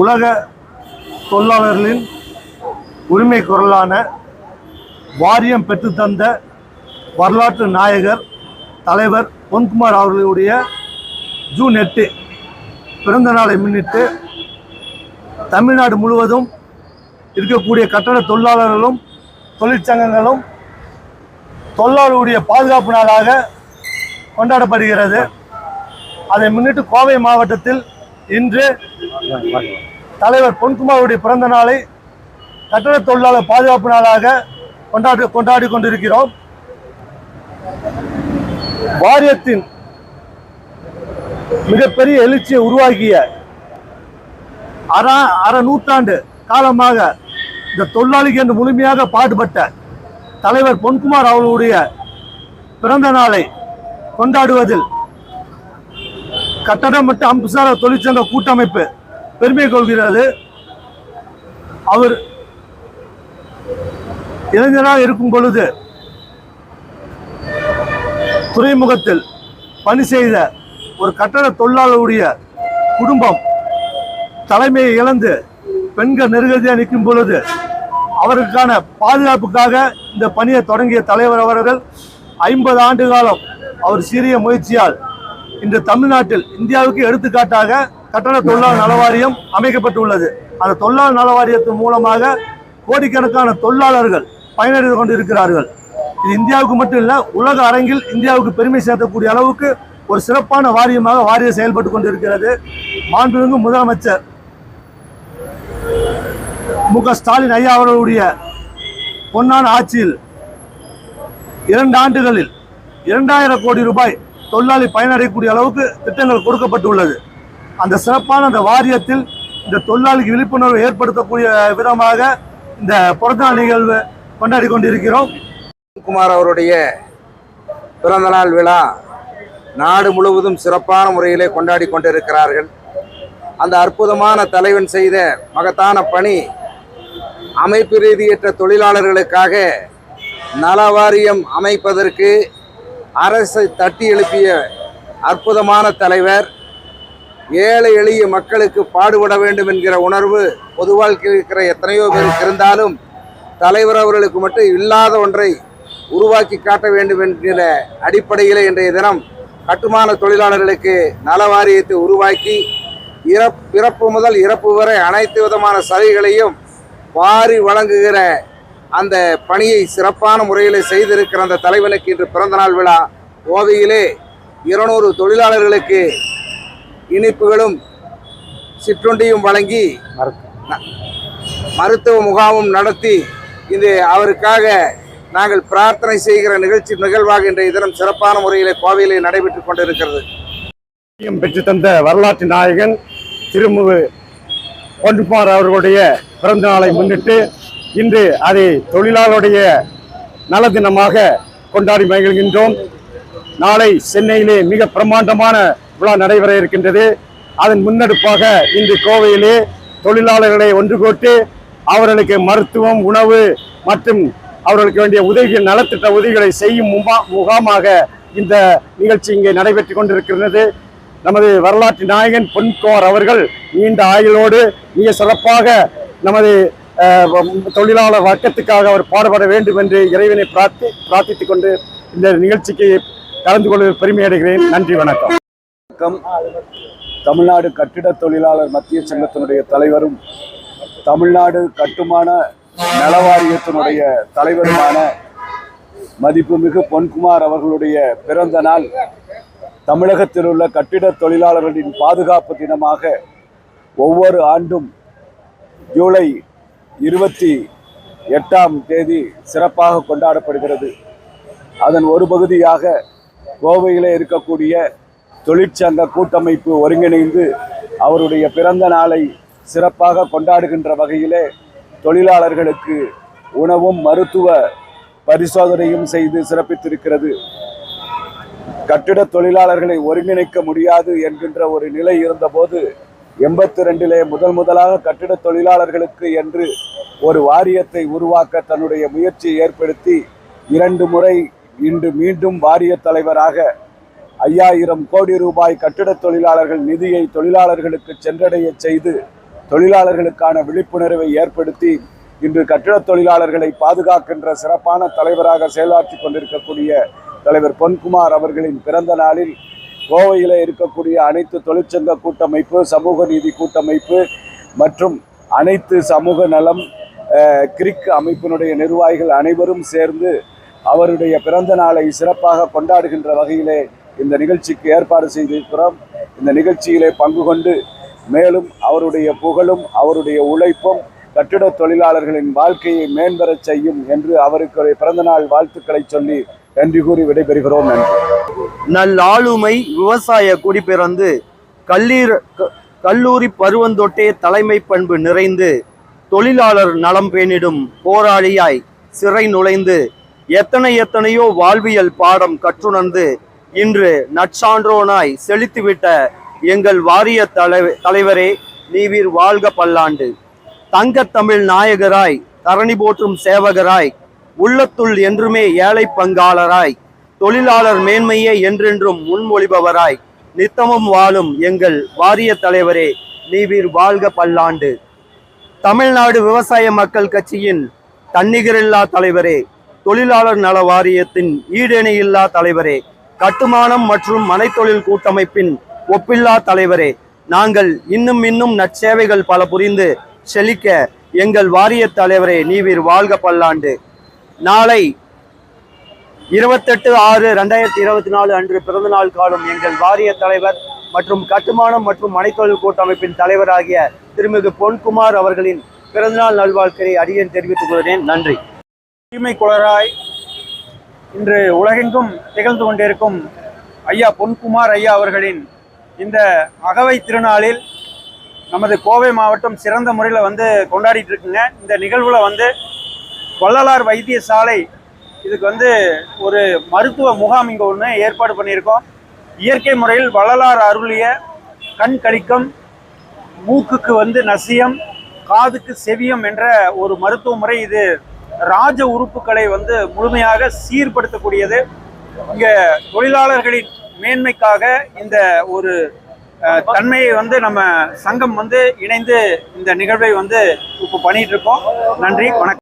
உலக தொழிலாளர்களின் உரிமை குரலான வாரியம் பெற்றுத்தந்த வரலாற்று நாயகர் தலைவர் பொன்குமார் அவர்களுடைய ஜூன் எட்டு பிறந்த நாளை முன்னிட்டு தமிழ்நாடு முழுவதும் இருக்கக்கூடிய கட்டட தொழிலாளர்களும் தொழிற்சங்கங்களும் தொழிலாளர்களுடைய பாதுகாப்பு நாளாக கொண்டாடப்படுகிறது. அதை முன்னிட்டு கோவை மாவட்டத்தில் இன்று தலைவர் பொன்குமாருடைய பிறந்த நாளை கட்டட தொழிலாளர் பாதுகாப்பு நாளாக கொண்டாடி கொண்டாடி கொண்டிருக்கிறோம். வாரியத்தின் மிகப்பெரிய எழுச்சியை உருவாக்கிய அற அரை நூற்றாண்டு காலமாக இந்த தொழிலாளிக்கு என்று முழுமையாக பாடுபட்ட தலைவர் பொன்குமார் அவர்களுடைய பிறந்த நாளை கொண்டாடுவதில் கட்டடம் மற்றும் அம்சார தொழிற்சங்க கூட்டமைப்பு பெருமை கொள்கிறது. அவர் இளைஞராக இருக்கும் பொழுது துறைமுகத்தில் பணி செய்த ஒரு கட்டட தொழிலாளருடைய குடும்பம் தலைமையை இழந்து பெண்கள் நெருக்கடியாக நிற்கும் பொழுது அவருக்கான பாதுகாப்புக்காக இந்த பணியை தொடங்கிய தலைவர் அவர்கள் ஐம்பது ஆண்டு காலம் அவர் சீரிய முயற்சியால் இன்று தமிழ்நாட்டில் இந்தியாவுக்கு எடுத்துக்காட்டாக கட்டட தொழிலாளர் நல வாரியம் அமைக்கப்பட்டுள்ளது. அந்த தொழிலாளர் நல வாரியத்தின் மூலமாக கோடிக்கணக்கான தொழிலாளர்கள் பயனடைந்து கொண்டிருக்கிறார்கள். இது இந்தியாவுக்கு மட்டும் இல்லை உலக அரங்கில் இந்தியாவுக்கு பெருமை சேர்க்கக்கூடிய அளவுக்கு ஒரு சிறப்பான வாரியமாக வாரியம் செயல்பட்டு கொண்டிருக்கிறது. மாண்புமிகு முதலமைச்சர் மு க ஸ்டாலின் ஐயா அவர்களுடைய பொன்னான ஆட்சியில் இரண்டு ஆண்டுகளில் இரண்டாயிரம் கோடி ரூபாய் தொழிலாளி பயனடையக்கூடிய அளவுக்கு திட்டங்கள் கொடுக்கப்பட்டுள்ளது. அந்த சிறப்பான அந்த வாரியத்தில் இந்த தொழிலாளிக்கு விழிப்புணர்வு ஏற்படுத்தக்கூடிய விதமாக இந்த பிறந்தநாள் நிகழ்வு கொண்டாடி கொண்டிருக்கிறோம். குமார் அவருடைய பிறந்தநாள் விழா நாடு முழுவதும் சிறப்பான முறையிலே கொண்டாடி கொண்டிருக்கிறார்கள். அந்த அற்புதமான தலைவன் செய்த மகத்தான பணி அமைப்பு ரீதியற்ற தொழிலாளர்களுக்காக நலவாரியம் அமைப்பதற்கு அரசை தட்டி எழுப்பிய அற்புதமான தலைவர் ஏழை எளிய மக்களுக்கு பாடுபட வேண்டும் என்கிற உணர்வு பொது வாழ்க்கையில் இருக்கிற எத்தனையோ பேருக்கு இருந்தாலும் தலைவர் அவர்களுக்கு மட்டும் இல்லாத ஒன்றை உருவாக்கி காட்ட வேண்டும் என்கிற அடிப்படையில் இன்றைய தினம் கட்டுமான தொழிலாளர்களுக்கு நல வாரியத்தை உருவாக்கி இறப் பிறப்பு முதல் இறப்பு வரை அனைத்து விதமான சலுகைகளையும் வாரி வழங்குகிற அந்த பணியை சிறப்பான முறையில் செய்திருக்கிற அந்த தலைவனுக்கு இன்று பிறந்தநாள் விழா. கோவையிலே இருநூறு தொழிலாளர்களுக்கு இனிப்புகளும் சிற்றுண்டியும் வழங்கி மருத்துவ முகாமும் நடத்தி இது அவருக்காக நாங்கள் பிரார்த்தனை செய்கிற நிகழ்ச்சி நிகழ்வாக இன்றைய தினம் சிறப்பான முறையில் கோவையிலே நடைபெற்றுக் கொண்டிருக்கிறது. வாரியம் பெற்றுத்தந்த வரலாற்று நாயகன் திருமுகு பொன்மார் அவர்களுடைய பிறந்த நாளை முன்னிட்டு இன்று அதை தொழிலாளருடைய நல தினமாக கொண்டாடி மகிழ்கின்றோம். நாளை சென்னையிலே மிக பிரம்மாண்டமான விழா நடைபெற இருக்கின்றது. அதன் முன்னெடுப்பாக இன்று கோவையிலே தொழிலாளர்களை ஒன்று கூட்டி அவர்களுக்கு மருத்துவம் உணவு மற்றும் அவர்களுக்கு வேண்டிய உதவிகள் நலத்திட்ட உதவிகளை செய்யும் முகா- முகாமாக இந்த நிகழ்ச்சி இங்கே நடைபெற்று கொண்டிருக்கிறது நமது வரலாற்று நாயகன் பொன்குமார் அவர்கள் நீண்ட ஆயுளோடு மிக சிறப்பாக நமது தொழிலாளர் வர்க்கத்துக்காக அவர் பாடுபட வேண்டும் என்று இறைவனை பிரார்த்தி பிரார்த்தித்துக் கொண்டு இந்த நிகழ்ச்சிக்கு கலந்து கொள்வதில் பெருமை அடைகிறேன். நன்றி வணக்கம். வணக்கம். தமிழ்நாடு கட்டிட தொழிலாளர் மத்திய சங்கத்தினுடைய தலைவரும் தமிழ்நாடு கட்டுமான நலவாரியத்தினுடைய தலைவருமான மதிப்புமிகு பொன்குமார் அவர்களுடைய பிறந்த நாள் தமிழகத்தில் உள்ள கட்டிட தொழிலாளர்களின் பாதுகாப்பு தினமாக ஒவ்வொரு ஆண்டும் ஜூலை இருபத்தி எட்டாம் தேதி சிறப்பாக கொண்டாடப்படுகிறது. அதன் ஒரு பகுதியாக கோவையிலே இருக்கக்கூடிய தொழிற்சங்க கூட்டமைப்பு ஒருங்கிணைந்து அவருடைய பிறந்த நாளை சிறப்பாக கொண்டாடுகின்ற வகையிலே தொழிலாளர்களுக்கு உணவும் மருத்துவ பரிசோதனையும் செய்து சிறப்பித்திருக்கிறது. கட்டிட தொழிலாளர்களை ஒருங்கிணைக்க முடியாது என்கின்ற ஒரு நிலை இருந்தபோது எண்பத்தி ரெண்டிலே முதல் முதலாக கட்டிட தொழிலாளர்களுக்கு என்று ஒரு வாரியத்தை உருவாக்க தன்னுடைய முயற்சியை ஏற்படுத்தி இரண்டு முறை இன்று மீண்டும் வாரிய தலைவராக ஐயாயிரம் கோடி ரூபாய் கட்டிட தொழிலாளர்கள் நிதியை தொழிலாளர்களுக்கு சென்றடைய செய்து தொழிலாளர்களுக்கான விழிப்புணர்வை ஏற்படுத்தி இன்று கட்டிட தொழிலாளர்களை பாதுகாக்கின்ற சிறப்பான தலைவராக செயலாற்றி கொண்டிருக்கக்கூடிய தலைவர் பொன்குமார் அவர்களின் பிறந்த நாளில் கோவையில் இருக்கக்கூடிய அனைத்து தொழிற்சங்க கூட்டமைப்பு சமூக நீதி கூட்டமைப்பு மற்றும் அனைத்து சமூக நலம் கிரிக் அமைப்பினுடைய நிர்வாகிகள் அனைவரும் சேர்ந்து அவருடைய பிறந்த நாளை சிறப்பாக கொண்டாடுகின்ற வகையிலே இந்த நிகழ்ச்சிக்கு ஏற்பாடு செய்திருக்கிறோம். இந்த நிகழ்ச்சியிலே பங்கு கொண்டு மேலும் அவருடைய புகழும் அவருடைய உழைப்பும் கட்டிட தொழிலாளர்களின் வாழ்க்கையை மேம்பெறச் செய்யும் என்று அவருக்கு பிறந்தநாள் வாழ்த்துக்களை சொல்லி நன்றி கூறி விடைபெறுகிறோம். நன்றி. நல்லாளுமை விவசாய குடிபிறந்து கல்லீர் க- கல்லூரி பருவந்தொட்டே தலைமை பண்பு நிறைந்து தொழிலாளர் நலம் பேணிடும் போராளியாய் சிறை நுழைந்து எத்தனை எத்தனையோ வாழ்வியல் பாடம் கற்றுணர்ந்து இன்று நற்சான்றோனாய் செழித்துவிட்ட எங்கள் வாரிய தலைவ தலைவரே நீவீர் வாழ்க பல்லாண்டு. தங்கத்தமிழ் நாயகராய் தரணி போற்றும் சேவகராய் உள்ளத்துள் என்றுமே ஏழை பங்காளராய் தொழிலாளர் மேன்மையே என்றென்றும் முன்மொழிபவராய் நித்தமும் வாழும் எங்கள் வாரிய தலைவரே நீவீர் வாழ்க பல்லாண்டு. தமிழ்நாடு விவசாய மக்கள் கட்சியின் தன்னிகரில்லா தலைவரே தொழிலாளர் நல வாரியத்தின் ஈடேணையில்லா தலைவரே கட்டுமானம் மற்றும் மனைத்தொழில் கூட்டமைப்பின் ஒப்பில்லா தலைவரே நாங்கள் இன்னும் இன்னும் நற்சேவைகள் பல புரிந்து செழிக்க எங்கள் வாரிய தலைவரே நீவீர் வாழ்க பல்லாண்டு. நாளை இருபத்தெட்டு ஆறு ரெண்டாயிரத்தி இருபத்தி நாலு அன்று பிறந்தநாள் காணும் எங்கள் வாரிய தலைவர் மற்றும் கட்டுமானம் மற்றும் மனைத்தொழில் கூட்டமைப்பின் தலைவராகிய திருமிகு பொன்குமார் அவர்களின் பிறந்தநாள் நல்வாழ்க்கையை அடியேன் தெரிவித்துக் கொள்கிறேன். நன்றி. தீமை குளராய் இன்று உலகெங்கும் திகழ்ந்து கொண்டிருக்கும் ஐயா பொன்குமார் ஐயா அவர்களின் இந்த அகவை திருநாளில் நமது கோவை மாவட்டம் சிறந்த முறையில் வந்து கொண்டாடிட்டு இருக்குங்க. இந்த நிகழ்வுல வந்து வள்ளலார் வைத்தியசாலை. இதுக்கு வந்து ஒரு மருத்துவ முகாம் இங்கே ஒன்று ஏற்பாடு பண்ணியிருக்கோம். இயற்கை முறையில் வள்ளலார் அருளிய கண் கழிக்கம் மூக்குக்கு வந்து நசியம் காதுக்கு செவியம் என்ற ஒரு மருத்துவ முறை இது ராஜ உறுப்புகளை வந்து முழுமையாக சீர்படுத்தக்கூடியது. இங்கே தொழிலாளர்களின் மேன்மைக்காக இந்த ஒரு தன்மையை வந்து நம்ம சங்கம் வந்து இணைந்து இந்த நிகழ்வை வந்து இப்போ பண்ணிட்டு இருக்கோம். நன்றி வணக்கம்.